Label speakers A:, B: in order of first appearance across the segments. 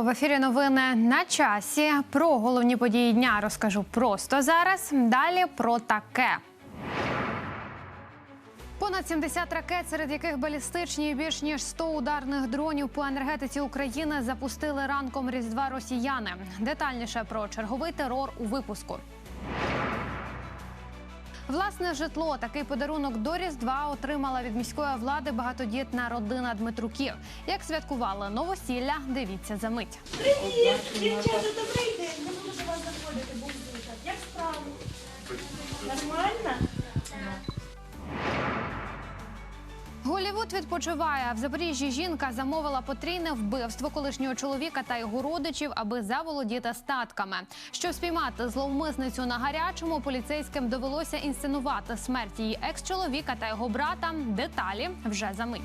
A: В ефірі. Новини на часі. Про головні події дня розкажу просто зараз. Далі про таке. Понад 70 ракет, серед яких балістичні і більш ніж 100 ударних дронів по енергетиці України запустили ранком Різдва росіяни. Детальніше про черговий терор у випуску. Власне житло такий подарунок до Різдва отримала від міської влади багатодітна родина Дмитруків. Як святкували новосілля, дивіться за мить.
B: Привіт, дівчата, добрий день. Не до вас заходити, був. Як справи? Нормально?
A: Голівуд відпочиває в Запоріжжі. Жінка замовила потрійне вбивство колишнього чоловіка та його родичів, аби заволодіти статками. Щоб спіймати зловмисницю на гарячому, поліцейським довелося інсценувати смерть її екс-чоловіка та його брата. Деталі вже за мить.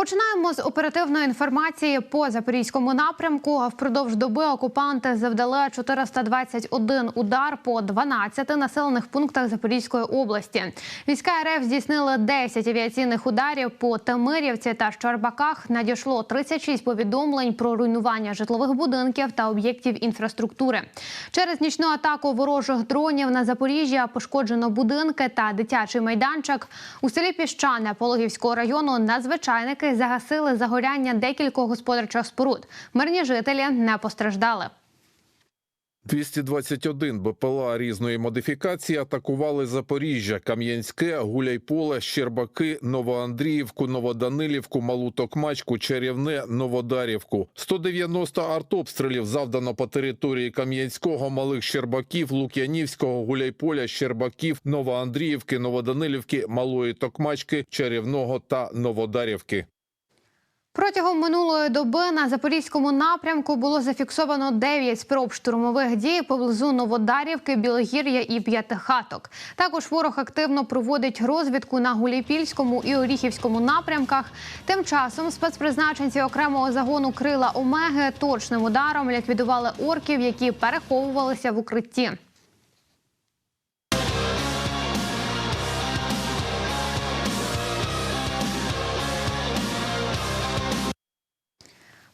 A: Починаємо з оперативної інформації по запорізькому напрямку. Впродовж доби окупанти завдали 421 удар по 12 населених пунктах Запорізької області. Війська РФ здійснили 10 авіаційних ударів по Темирівці та Щорбаках. Надійшло 36 повідомлень про руйнування житлових будинків та об'єктів інфраструктури. Через нічну атаку ворожих дронів на Запоріжжя пошкоджено будинки та дитячий майданчик. У селі Піщане Пологівського району надзвичайники загасили загоряння декількох господарчих споруд. Мирні жителі не постраждали.
C: 221 БПЛА різної модифікації атакували Запоріжжя, Кам'янське, Гуляйполе, Щербаки, Новоандріївку, Новоданилівку, Малу Токмачку, Чарівне, Новодарівку. 190 артобстрілів завдано по території Кам'янського, Малих Щербаків, Лук'янівського, Гуляйполя, Щербаків, Новоандріївки, Новоданилівки, Малої Токмачки, Чарівного та Новодарівки.
A: Протягом минулої доби на запорізькому напрямку було зафіксовано 9 спроб штурмових дій поблизу Новодарівки, Білогір'я і П'ятихаток. Також ворог активно проводить розвідку на Гуліпільському і Оріхівському напрямках. Тим часом спецпризначенці окремого загону крила Омеги точним ударом ліквідували орків, які переховувалися в укритті.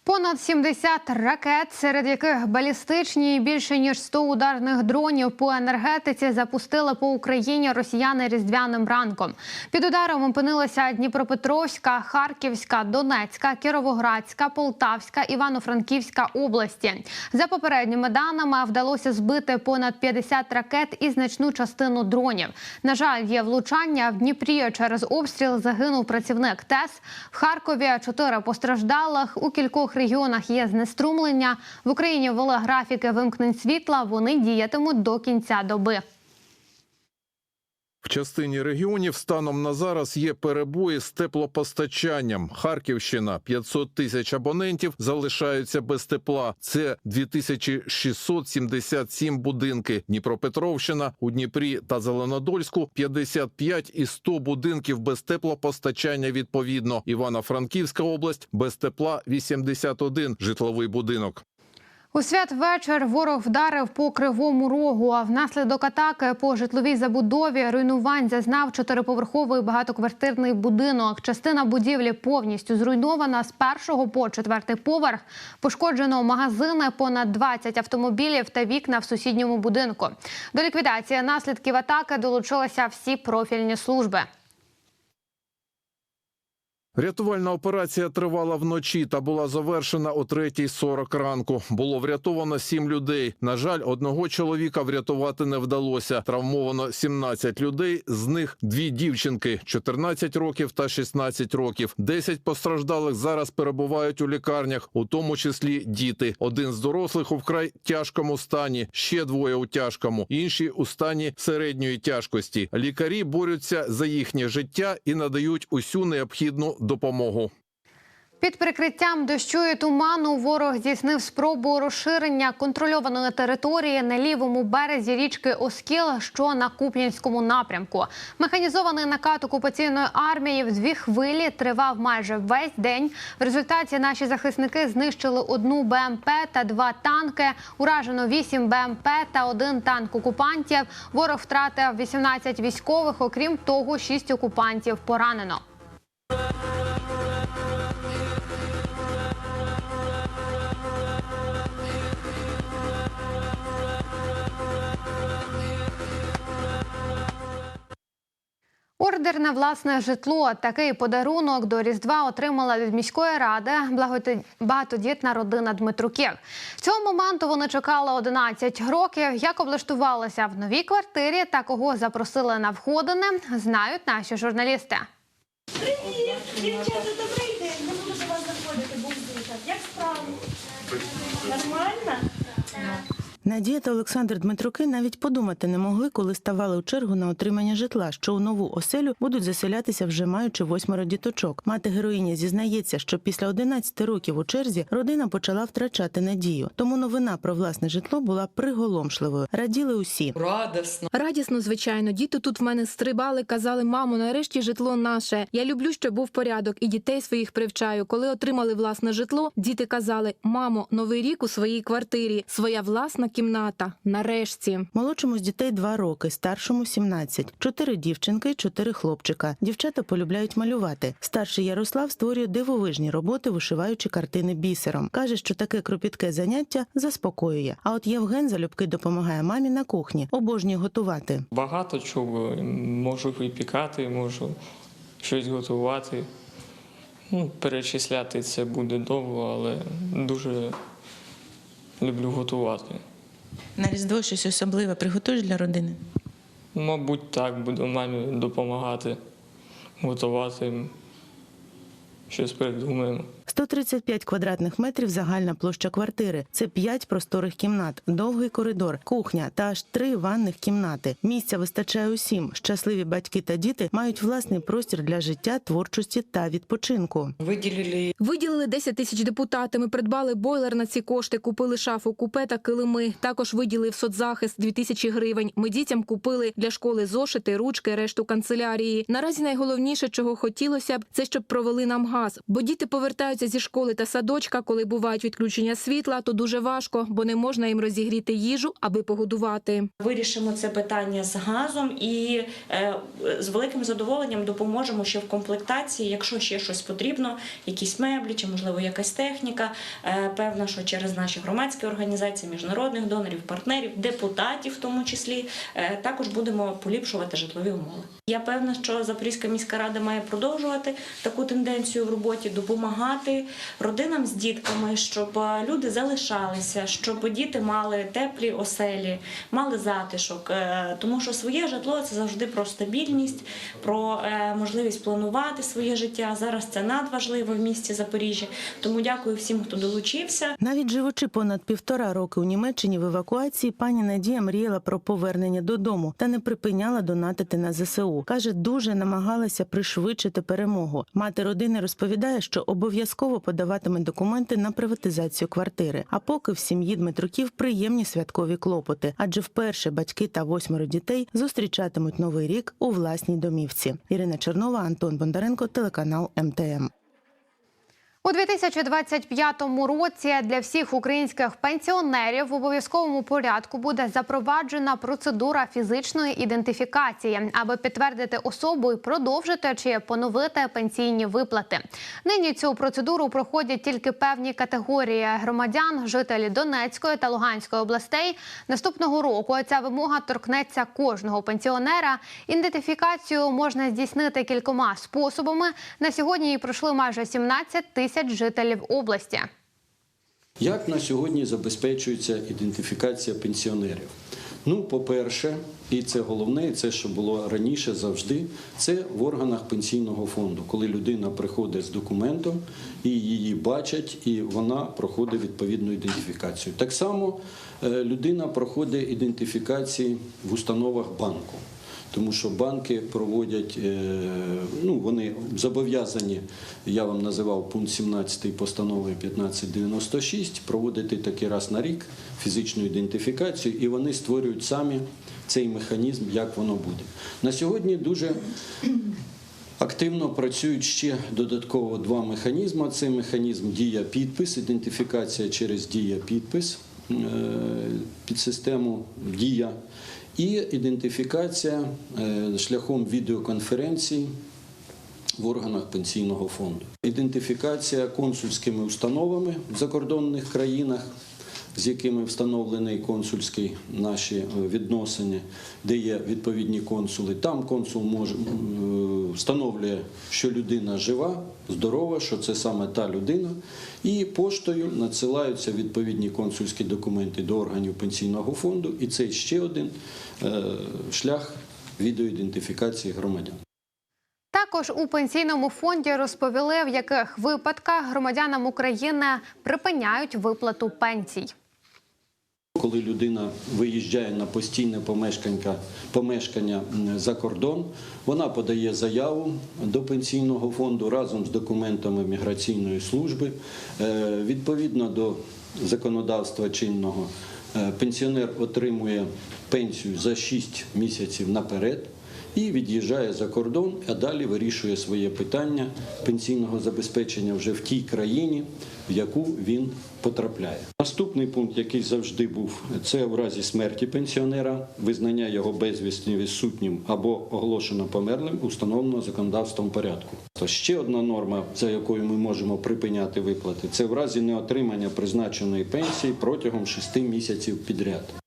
A: Понад 70 ракет, серед яких балістичні і більше ніж 100 ударних дронів по енергетиці запустили по Україні росіяни різдвяним ранком. Під ударом опинилися Дніпропетровська, Харківська, Донецька, Кіровоградська, Полтавська, Івано-Франківська області. За попередніми даними вдалося збити понад 50 ракет і значну частину дронів. На жаль, є влучання в Дніпрі через обстріл загинув працівник ТЕС. В Харкові чотири постраждалих у кількох регіонах є знеструмлення. В Україні ввели графіки вимкнень світла. Вони діятимуть до кінця доби.
C: В частині регіонів станом на зараз є перебої з теплопостачанням. Харківщина 500 тисяч абонентів залишаються без тепла. Це 2677 будинки. Дніпропетровщина у Дніпрі та Зеленодольську 55 і 100 будинків без теплопостачання. Відповідно, Івано-Франківська область без тепла 81 житловий будинок.
A: У святвечір ворог вдарив по кривому рогу. А внаслідок атаки по житловій забудові руйнувань зазнав чотириповерховий багатоквартирний будинок. Частина будівлі повністю зруйнована з першого по четвертий поверх. Пошкоджено магазини, понад 20 автомобілів та вікна в сусідньому будинку. До ліквідації наслідків атаки долучилися всі профільні служби.
C: Рятувальна операція тривала вночі та була завершена о 3.40 ранку. Було врятовано сім людей. На жаль, одного чоловіка врятувати не вдалося. Травмовано 17 людей. З них дві дівчинки 14 років та 16 років. 10 постраждалих зараз перебувають у лікарнях, у тому числі діти. Один з дорослих у вкрай тяжкому стані, ще двоє у тяжкому, інші у стані середньої тяжкості. Лікарі борються за їхнє життя і надають усю необхідну допомогу.
A: Під прикриттям дощу і туману ворог здійснив спробу розширення контрольованої території на лівому березі річки Оскіл, що на Куп'янському напрямку. Механізований накат окупаційної армії в дві хвилі тривав майже весь день. В результаті наші захисники знищили одну БМП та два танки. Уражено вісім БМП та один танк окупантів. Ворог втратив 18 військових. Окрім того, шість окупантів поранено. Ордер на власне житло такий подарунок до Різдва отримала від міської ради багатодітна родина Дмитруків. Цього моменту вони чекали 11 років. Як облаштувалися в новій квартирі та кого запросили на входини, знають наші журналісти.
B: Привіт, дівчата, добрий
D: Надія та Олександр Дмитруки навіть подумати не могли, коли ставали у чергу на отримання житла, що у нову оселю будуть заселятися вже маючи восьмеро діточок. Мати героїні зізнається, що після 11 років у черзі родина почала втрачати надію. Тому новина про власне житло була приголомшливою. Раділи усі.
E: Радісно.
F: Радісно, звичайно. Діти тут в мене стрибали, казали: мамо, нарешті житло наше. Я люблю, щоб був порядок, і дітей своїх привчаю. Коли отримали власне житло, діти казали: мамо, новий рік у своїй квартирі, своя власна кімната. Нарешті.
D: Молодшому з дітей два роки, старшому 17. Чотири дівчинки, чотири хлопчика. Дівчата полюбляють малювати. Старший Ярослав створює дивовижні роботи, вишиваючи картини бісером. каже, що таке кропітке заняття заспокоює. А от Євген залюбки допомагає мамі на кухні, обожнює готувати.
E: Багато чого. Можу випікати, можу щось готувати. Ну, перечисляти це буде довго, але дуже люблю готувати.
D: На різдво щось особливе приготуєш для родини.
E: Мабуть, так, буду мамі допомагати, готувати. Щось придумаємо.
D: 135 квадратних метрів загальна площа квартири. Це 5 просторих кімнат, довгий коридор, кухня та аж три ванних кімнати. Місця вистачає усім. Щасливі батьки та діти мають власний простір для життя, творчості та відпочинку.
E: Виділили
F: Виділили 10 тисяч депутати. Ми придбали бойлер на ці кошти, купили шафу, купе та килими. Також виділив соцзахист 2 тисячі гривень. Ми дітям купили для школи зошити, ручки, решту канцелярії. Наразі найголовніше, чого хотілося б, це щоб провели нам газ. Бо діти повертаються зі школи та садочка, коли бувають відключення світла, то дуже важко, бо не можна їм розігріти їжу, аби погодувати.
G: Вирішимо це питання з газом і е, з великим задоволенням допоможемо ще в комплектації, якщо ще щось потрібно, якісь меблі чи можливо якась техніка. Е, певно, що через наші громадські організації, міжнародних донорів, партнерів, депутатів, в тому числі, е, також будемо поліпшувати житлові умови. Я певна, що Запорізька міська рада має продовжувати таку тенденцію в роботі, допомагати родинам з дітками, щоб е, люди залишалися, щоб діти мали теплі оселі, мали затишок. Е, Тому що своє житло це завжди про стабільність, про е, можливість планувати своє життя. Зараз це надважливо в місті Запоріжжя. Тому дякую всім, хто долучився.
D: Навіть живучи понад півтора роки у Німеччині в евакуації, пані Надія мріяла про повернення додому та не припиняла донатити на ЗСУ. каже, дуже намагалася пришвидшити перемогу. Мати родини розповідає, що обов'язково подаватиме документи на приватизацію квартири. А поки в сім'ї Дмитруків приємні святкові клопоти, адже вперше батьки та восьмеро дітей зустрічатимуть новий рік у власній домівці. Ірина Чернова, Антон Бондаренко, телеканал МТМ.
A: У 2025 році для всіх українських пенсіонерів в обов'язковому порядку буде запроваджена процедура фізичної ідентифікації, аби підтвердити особу і продовжити чи поновити пенсійні виплати. Нині цю процедуру проходять тільки певні категорії громадян, жителі Донецької та Луганської областей. Наступного року ця вимога торкнеться кожного пенсіонера. Ідентифікацію можна здійснити кількома способами. На сьогодні її пройшли майже 17 тисяч жителів області.
H: Як на сьогодні забезпечується ідентифікація пенсіонерів? Ну, по-перше, і це головне, і це що було раніше завжди, це в органах пенсійного фонду, коли людина приходить з документом і її бачать, і вона проходить відповідну ідентифікацію. Так само е, людина проходить ідентифікації в установах банку. Тому що банки проводять, е, ну вони зобов'язані, я вам називав пункт 17 постанови 1596, проводити такий раз на рік фізичну ідентифікацію, і вони створюють самі цей механізм, як воно буде. На сьогодні дуже Активно працюють ще додатково два механізми. Це механізм дія-підпис, ідентифікація через дія-підпис е, під систему Дія і ідентифікація е, шляхом відеоконференції в органах пенсійного фонду. Ідентифікація консульськими установами в закордонних країнах. З якими встановлений консульський наші е, відносини, де є відповідні консули. Там консул може встановлює, що людина жива, здорова, що це саме та людина, і поштою надсилаються відповідні консульські документи до органів пенсійного фонду, і це ще один е, шлях відеоідентифікації громадян.
A: Також у пенсійному фонді розповіли, в яких випадках громадянам України припиняють виплату пенсій.
H: Коли людина виїжджає на постійне помешкання, помешкання за кордон, вона подає заяву до пенсійного фонду разом з документами міграційної служби. Е, Відповідно до законодавства чинного, е, пенсіонер отримує пенсію за 6 місяців наперед і від'їжджає за кордон, а далі вирішує своє питання пенсійного забезпечення вже в тій країні, в яку він потрапляє. Наступний пункт, який завжди був, це в разі смерті пенсіонера, визнання його безвісні відсутнім або оголошено померлим у встановленому законодавством порядку. То ще одна норма, за якою ми можемо припиняти виплати, це в разі неотримання призначеної пенсії протягом 6 місяців підряд.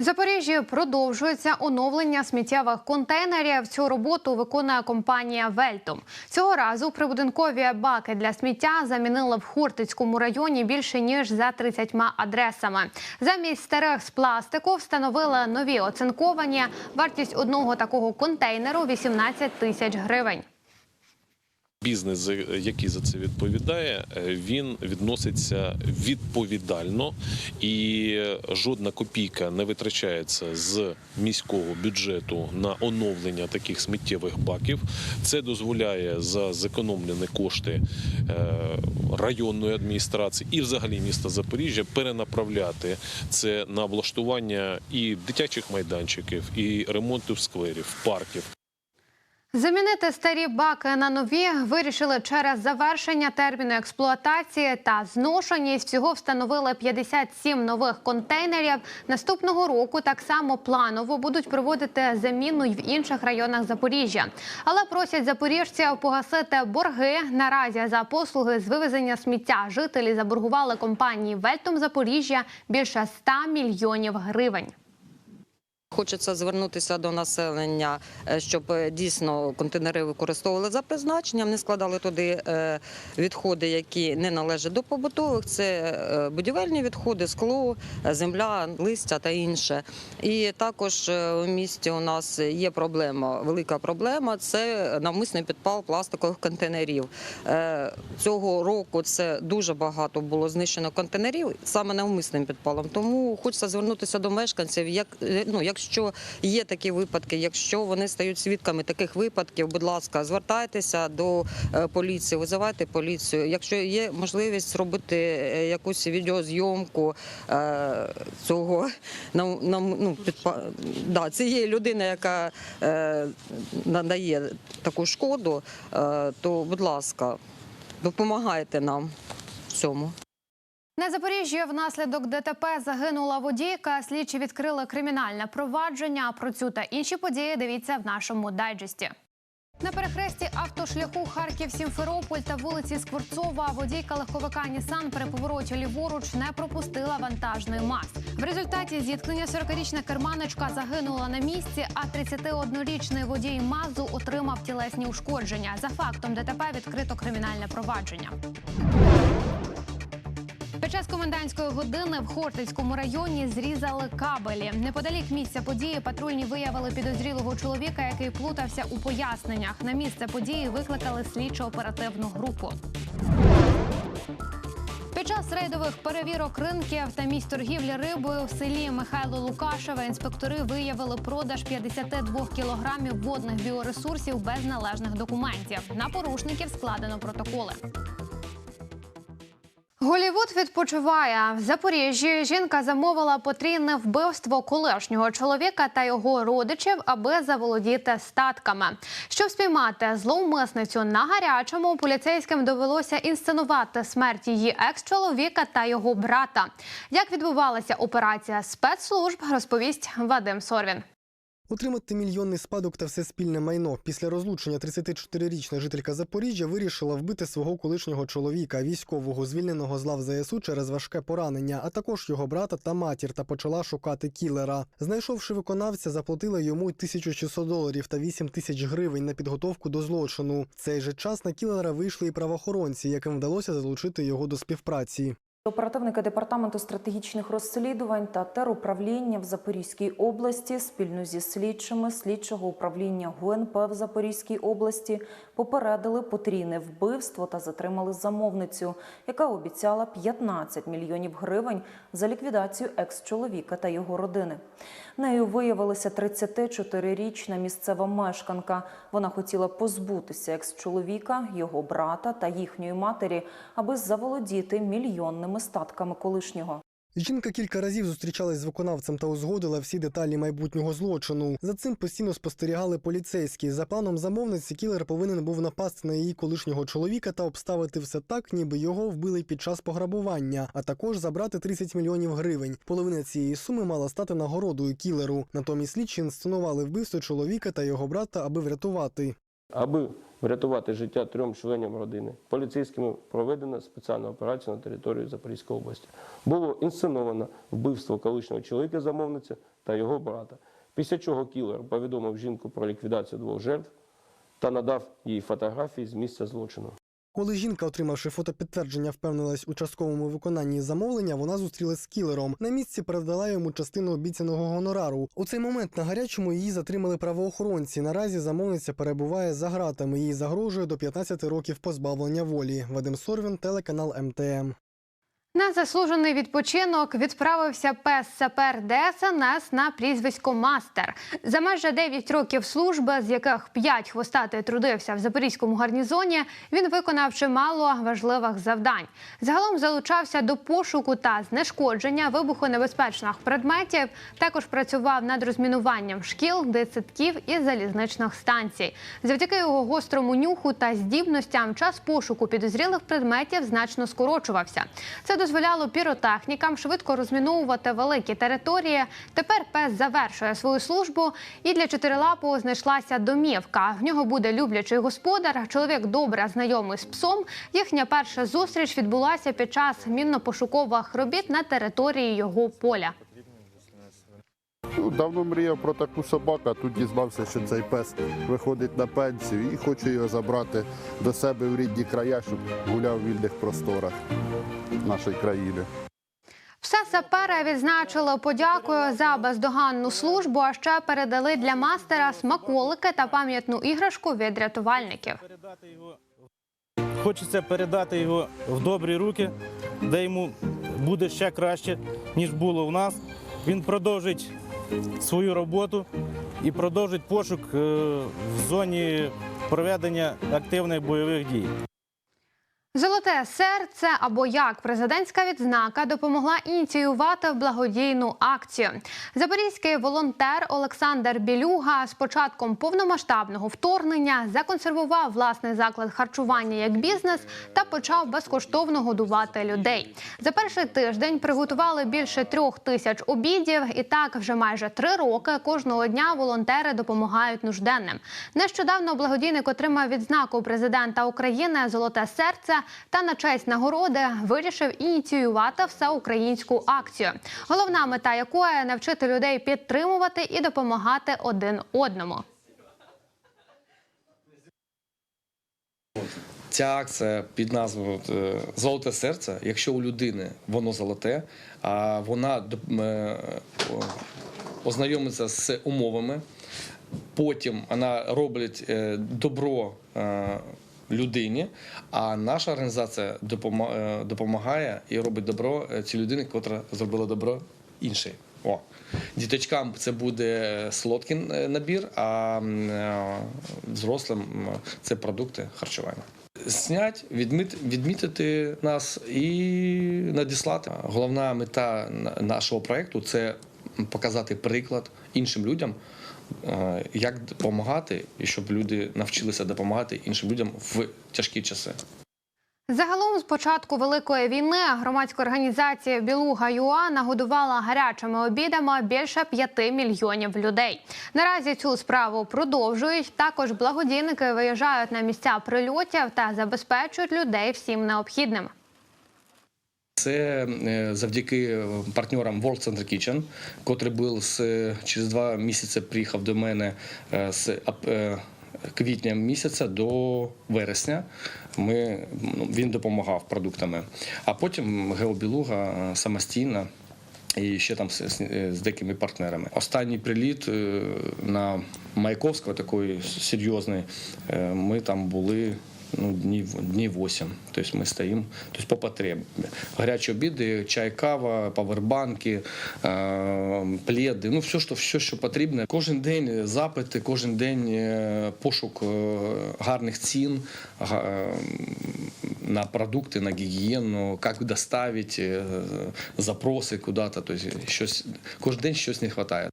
A: В Запоріжжі продовжується оновлення сміттєвих контейнерів. Цю роботу виконує компанія Вельтум. Цього разу прибудинкові баки для сміття замінили в Хортицькому районі більше ніж за 30 адресами. Замість старих з пластику встановили нові оцинковані. Вартість одного такого контейнеру 18 тисяч гривень.
I: Бізнес, який за це відповідає, е, він відноситься відповідально і жодна копійка не витрачається з міського бюджету на оновлення таких сміттєвих баків. Це дозволяє за зекономлені кошти е, районної адміністрації і взагалі міста Запоріжжя перенаправляти це на облаштування і дитячих майданчиків, і ремонтів скверів, парків.
A: Замінити старі баки на нові вирішили через завершення терміну експлуатації та зношеність. Всього встановили 57 нових контейнерів. Наступного року так само планово будуть проводити заміну й в інших районах Запоріжжя. Але просять запоріжців погасити борги. Наразі за послуги з вивезення сміття жителі заборгували компанії Вельтум Запоріжжя більше 100 мільйонів гривень.
J: Хочеться звернутися до населення, е, щоб е, дійсно контейнери використовували за призначенням, не складали туди е, відходи, які не належать до побутових. Це будівельні відходи, скло, земля, листя та інше. І також у місті у нас є проблема, велика проблема це навмисний підпал пластикових контейнерів. Цього року це дуже багато було знищено контейнерів саме навмисним підпалом. Тому хочеться звернутися до мешканців. Як ну, якщо є такі випадки, якщо вони стають свідками таких випадків, будь ласка, звертайтеся до е, поліції, визивайте поліцію. Якщо є можливість зробити е, якусь відеозйомку е, цього ну, підпа... да, цієї людини, яка надає таку шкоду, то будь ласка, допомагайте нам в цьому.
A: На Запоріжжі внаслідок ДТП загинула водійка. Слідчі відкрили кримінальне провадження. Про цю та інші події дивіться в нашому дайджесті. На перехресті автошляху Харків-Сімферополь та вулиці Скворцова водійка легковика Нісан при повороті ліворуч не пропустила вантажний МАЗ. В результаті зіткнення 40-річна керманичка загинула на місці, а 31-річний водій МАЗу отримав тілесні ушкодження. За фактом ДТП відкрито кримінальне провадження. Під час комендантської години в Хортицькому районі зрізали кабелі. Неподалік місця події патрульні виявили підозрілого чоловіка, який плутався у поясненнях. На місце події викликали слідчо-оперативну групу. Під час рейдових перевірок ринків та місць торгівлі рибою в селі Михайло Лукашеве інспектори виявили продаж 52 кілограмів водних біоресурсів без належних документів. На порушників складено протоколи. Голівуд відпочиває в Запоріжжі. Жінка замовила потрійне вбивство колишнього чоловіка та його родичів, аби заволодіти статками. Щоб спіймати зловмисницю на гарячому, поліцейським довелося інсценувати смерть її екс-чоловіка та його брата. Як відбувалася операція спецслужб, розповість Вадим Сорвін.
K: Отримати мільйонний спадок та все спільне майно. Після розлучення 34-річна жителька Запоріжжя вирішила вбити свого колишнього чоловіка, військового, звільненого з лав ЗСУ через важке поранення, а також його брата та матір, та почала шукати кілера. Знайшовши виконавця, заплатила йому 1600 доларів та 8 тисяч гривень на підготовку до злочину. В цей же час на кілера вийшли і правоохоронці, яким вдалося залучити його до співпраці.
L: Оперативники департаменту стратегічних розслідувань та теруправління в Запорізькій області спільно зі слідчими слідчого управління ГУНП в Запорізькій області попередили потрійне вбивство та затримали замовницю, яка обіцяла 15 мільйонів гривень за ліквідацію екс-чоловіка та його родини. Нею виявилася 34-річна місцева мешканка. Вона хотіла позбутися екс-чоловіка, його брата та їхньої матері, аби заволодіти мільйонними статками колишнього.
K: Жінка кілька разів зустрічалась з виконавцем та узгодила всі деталі майбутнього злочину. За цим постійно спостерігали поліцейські. За планом замовниці, кілер повинен був напасти на її колишнього чоловіка та обставити все так, ніби його вбили під час пограбування, а також забрати 30 мільйонів гривень. Половина цієї суми мала стати нагородою кілеру. Натомість слідчі інсценували вбивство чоловіка та його брата, аби врятувати.
M: Аби врятувати життя трьом членам родини, поліцейськими проведена спеціальна операція на території Запорізької області. Було інсценовано вбивство колишнього чоловіка замовниці та його брата. Після чого кілер повідомив жінку про ліквідацію двох жертв та надав їй фотографії з місця злочину.
K: Коли жінка, отримавши фотопідтвердження, впевнилась у частковому виконанні замовлення, вона зустрілась з кілером. На місці передала йому частину обіцяного гонорару. У цей момент на гарячому її затримали правоохоронці. Наразі замовниця перебуває за ґратами. Їй загрожує до 15 років позбавлення волі. Вадим Сорвін, телеканал МТМ.
A: На заслужений відпочинок відправився пес сапер ДСНС на прізвисько Мастер. За майже 9 років служби, з яких 5 хвостатий трудився в запорізькому гарнізоні, він виконав чимало важливих завдань. Загалом залучався до пошуку та знешкодження вибухонебезпечних предметів. Також працював над розмінуванням шкіл, дитсадків і залізничних станцій. Завдяки його гострому нюху та здібностям час пошуку підозрілих предметів значно скорочувався. Це дозволяло піротехнікам швидко розміновувати великі території. Тепер пес завершує свою службу, і для чотирилапого знайшлася домівка. В нього буде люблячий господар. Чоловік добре знайомий з псом. Їхня перша зустріч відбулася під час мінно-пошукових робіт на території його поля.
N: Давно мріяв про таку собаку, а тут дізнався, що цей пес виходить на пенсію і хочу його забрати до себе в рідні края, щоб гуляв в вільних просторах нашої країни.
A: Все сапера відзначили подякою за бездоганну службу. А ще передали для мастера смаколики та пам'ятну іграшку від рятувальників.
O: Хочеться передати його в добрі руки, де йому буде ще краще, ніж було в нас. Він продовжить свою роботу і продовжить пошук е, в зоні проведення активних бойових дій.
A: Золоте серце або як президентська відзнака допомогла ініціювати благодійну акцію. Запорізький волонтер Олександр Білюга з початком повномасштабного вторгнення законсервував власний заклад харчування як бізнес та почав безкоштовно годувати людей. За перший тиждень приготували більше трьох тисяч обідів, і так вже майже три роки кожного дня волонтери допомагають нужденним. Нещодавно благодійник отримав відзнаку президента України Золоте серце та на честь нагороди вирішив ініціювати всеукраїнську акцію, головна мета якої навчити людей підтримувати і допомагати один одному.
P: Ця акція під назвою е, Золоте серце. Якщо у людини воно золоте, а вона е, ознайомиться з умовами, потім вона робить е, добро людині, а наша організація е, допомагає і робить добро е, цій людині, яка зробила добро іншій. О. Діточкам це буде солодкий е, набір, а взрослим це продукти харчування. Відміт, відмітити нас і надіслати. Головна мета на- нашого проєкту це показати приклад іншим людям, як допомагати, і щоб люди навчилися допомагати іншим людям в тяжкі часи.
A: Загалом з початку великої війни громадська організація Білуга ЮА нагодувала гарячими обідами більше п'яти мільйонів людей. Наразі цю справу продовжують. Також благодійники виїжджають на місця прильотів та забезпечують людей всім необхідним.
P: Це е, завдяки партнерам World Center Kitchen, котрий був з, через два місяці приїхав до мене е, з е, квітня місяця до вересня. Ми, ну, він допомагав продуктами. А потім Геобілуга самостійно і ще там з, з, з деякими партнерами. Останній приліт е, на Маяковського, такий серйозний, е, ми там були. Ну, днів, днів 8. Тобто ми стоїмо тобто по потребі. Гарячі обіди, чай, кава, павербанки, е, пледи, ну все, що, все, що потрібно. Кожен день запити, кожен день е, пошук е, гарних цін на продукти, на гігієну, як доставити, запроси куди-то. Тобто щось, кожен день щось не вистачає.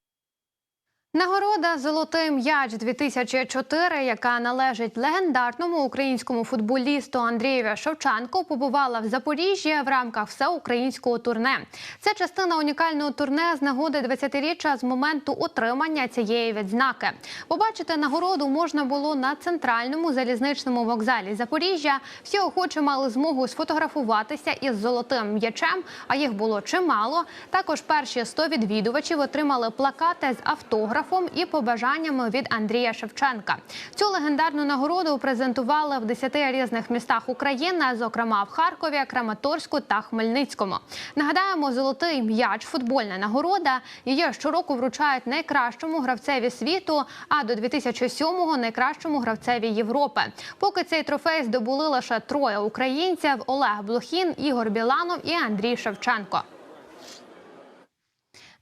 A: Нагорода Золотий м'яч 2004, яка належить легендарному українському футболісту Андрієві Шевченку, побувала в Запоріжжі в рамках всеукраїнського турне. Це частина унікального турне з нагоди 20-річчя з моменту отримання цієї відзнаки. Побачити нагороду можна було на центральному залізничному вокзалі Запоріжжя. Всі охочі мали змогу сфотографуватися із золотим м'ячем, а їх було чимало. Також перші 100 відвідувачів отримали плакати з автографом і побажаннями від Андрія Шевченка. Цю легендарну нагороду презентували в 10 різних містах України, зокрема в Харкові, Краматорську та Хмельницькому. Нагадаємо, золотий м'яч футбольна нагорода. Її щороку вручають найкращому гравцеві світу, а до 2007-го найкращому гравцеві Європи. Поки цей трофей здобули лише троє українців: Олег Блохін, Ігор Біланов і Андрій Шевченко.